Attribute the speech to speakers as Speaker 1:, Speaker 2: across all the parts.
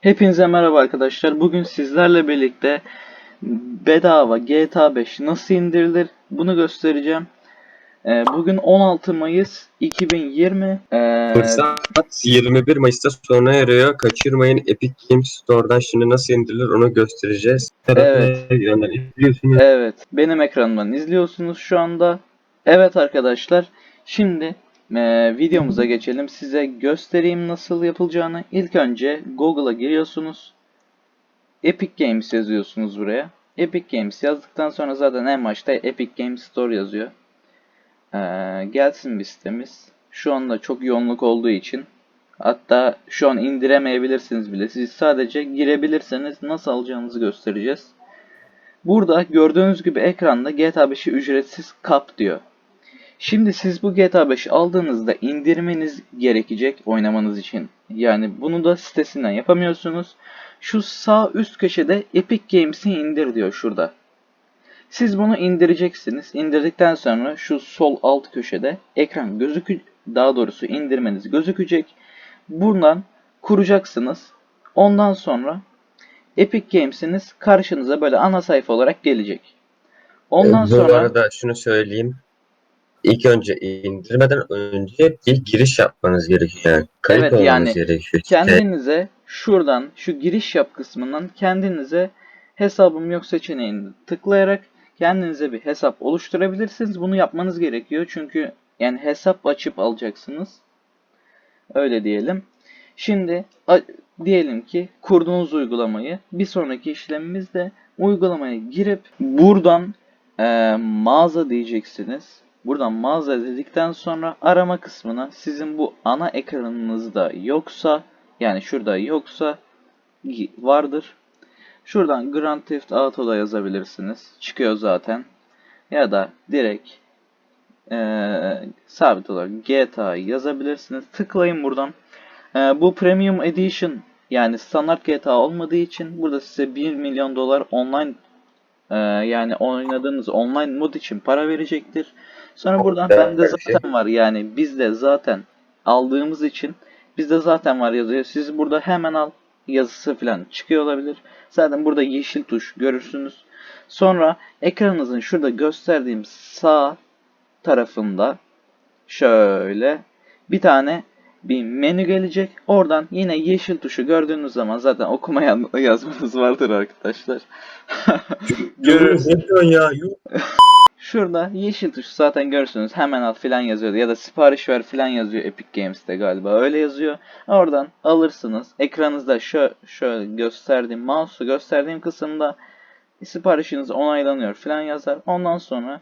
Speaker 1: Hepinize merhaba arkadaşlar. Bugün sizlerle birlikte bedava GTA 5 nasıl indirilir bunu göstereceğim. Ee, bugün 16 Mayıs 2020. Ee,
Speaker 2: Fırsat 21 Mayıs'ta sona eriyor. Kaçırmayın. Epic Games Store'dan şimdi nasıl indirilir onu göstereceğiz.
Speaker 1: Evet. Evet, benim ekranımdan izliyorsunuz şu anda. Evet arkadaşlar, şimdi e, videomuza geçelim. Size göstereyim nasıl yapılacağını. İlk önce Google'a giriyorsunuz. Epic Games yazıyorsunuz buraya. Epic Games yazdıktan sonra zaten en başta Epic Games Store yazıyor. Ee, gelsin bir sitemiz. Şu anda çok yoğunluk olduğu için hatta şu an indiremeyebilirsiniz bile. Siz sadece girebilirseniz nasıl alacağınızı göstereceğiz. Burada gördüğünüz gibi ekranda GTA 5'i ücretsiz kap diyor. Şimdi siz bu GTA 5'i aldığınızda indirmeniz gerekecek oynamanız için. Yani bunu da sitesinden yapamıyorsunuz. Şu sağ üst köşede Epic Games'i indir diyor şurada. Siz bunu indireceksiniz. İndirdikten sonra şu sol alt köşede ekran gözükü daha doğrusu indirmeniz gözükecek. Buradan kuracaksınız. Ondan sonra Epic Games'iniz karşınıza böyle ana sayfa olarak gelecek. Ondan
Speaker 2: Bu
Speaker 1: sonra
Speaker 2: arada şunu söyleyeyim. İlk önce indirmeden önce bir giriş yapmanız gerekiyor. Yani kayıt
Speaker 1: Evet,
Speaker 2: olmanız
Speaker 1: yani
Speaker 2: gerekiyor.
Speaker 1: kendinize şuradan şu giriş yap kısmından kendinize hesabım yok seçeneğini tıklayarak kendinize bir hesap oluşturabilirsiniz. Bunu yapmanız gerekiyor çünkü yani hesap açıp alacaksınız. Öyle diyelim. Şimdi diyelim ki kurduğunuz uygulamayı bir sonraki işlemimizde uygulamaya girip buradan e, mağaza diyeceksiniz. Buradan mağaza dedikten sonra arama kısmına sizin bu ana ekranınızda yoksa yani şurada yoksa vardır. Şuradan Grand Theft Auto'da yazabilirsiniz. Çıkıyor zaten. Ya da direkt eee, sabit olarak GTA yazabilirsiniz. Tıklayın buradan. Eee, bu Premium Edition yani standart GTA olmadığı için burada size 1 milyon dolar online eee, yani oynadığınız online mod için para verecektir. Sonra buradan bende
Speaker 2: şey.
Speaker 1: zaten var yani bizde zaten aldığımız için bizde zaten var yazıyor. Siz burada hemen al yazısı falan çıkıyor olabilir. Zaten burada yeşil tuş görürsünüz. Sonra ekranınızın şurada gösterdiğim sağ tarafında şöyle bir tane bir menü gelecek. Oradan yine yeşil tuşu gördüğünüz zaman zaten okuma yaz- yazmanız vardır arkadaşlar.
Speaker 2: Diyorsun ya?
Speaker 1: Şurada yeşil tuş zaten görürsünüz hemen al filan yazıyor ya da sipariş ver filan yazıyor Epic Games'te galiba öyle yazıyor. Oradan alırsınız. Ekranınızda şu şöyle gösterdiğim mouse'u gösterdiğim kısımda siparişiniz onaylanıyor filan yazar. Ondan sonra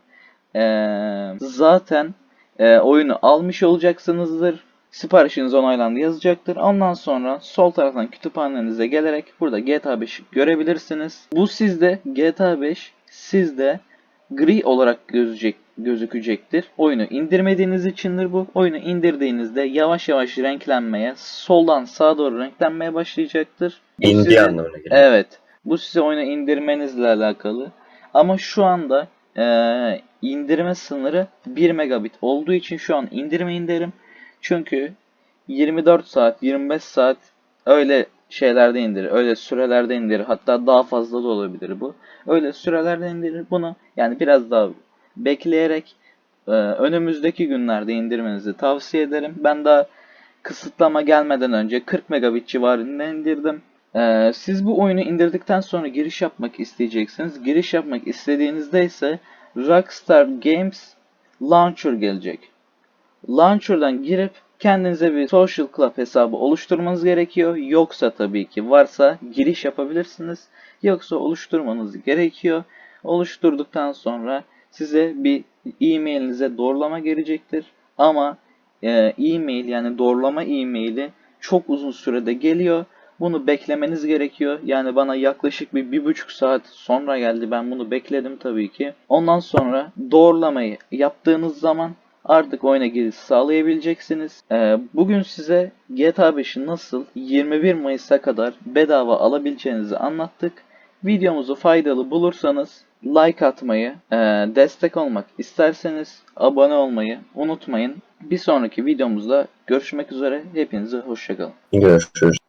Speaker 1: eee, zaten eee, oyunu almış olacaksınızdır. Siparişiniz onaylandı yazacaktır. Ondan sonra sol taraftan kütüphanenize gelerek burada GTA 5 görebilirsiniz. Bu sizde GTA 5 sizde gri olarak gözecek, gözükecektir. Oyunu indirmediğiniz içindir bu. Oyunu indirdiğinizde yavaş yavaş renklenmeye, soldan sağa doğru renklenmeye başlayacaktır.
Speaker 2: İndi anlamına geliyor.
Speaker 1: Evet. Bu size oyunu indirmenizle alakalı. Ama şu anda eee, indirme sınırı 1 megabit olduğu için şu an indirmeyin derim. Çünkü 24 saat, 25 saat öyle şeylerde indirir. Öyle sürelerde indirir. Hatta daha fazla da olabilir bu. Öyle sürelerde indirir bunu. Yani biraz daha bekleyerek eee, önümüzdeki günlerde indirmenizi tavsiye ederim. Ben daha kısıtlama gelmeden önce 40 megabit civarında indirdim. Ee, siz bu oyunu indirdikten sonra giriş yapmak isteyeceksiniz. Giriş yapmak istediğinizde ise Rockstar Games Launcher gelecek. Launcher'dan girip kendinize bir Social Club hesabı oluşturmanız gerekiyor. Yoksa tabii ki varsa giriş yapabilirsiniz. Yoksa oluşturmanız gerekiyor. Oluşturduktan sonra size bir e-mailinize doğrulama gelecektir. Ama e, e-mail yani doğrulama e-maili çok uzun sürede geliyor. Bunu beklemeniz gerekiyor. Yani bana yaklaşık bir, bir buçuk saat sonra geldi. Ben bunu bekledim tabii ki. Ondan sonra doğrulamayı yaptığınız zaman artık oyuna giriş sağlayabileceksiniz. Ee, bugün size GTA 5'i nasıl 21 Mayıs'a kadar bedava alabileceğinizi anlattık. Videomuzu faydalı bulursanız like atmayı, e, destek olmak isterseniz abone olmayı unutmayın. Bir sonraki videomuzda görüşmek üzere. Hepinize hoşçakalın.
Speaker 2: Görüşürüz.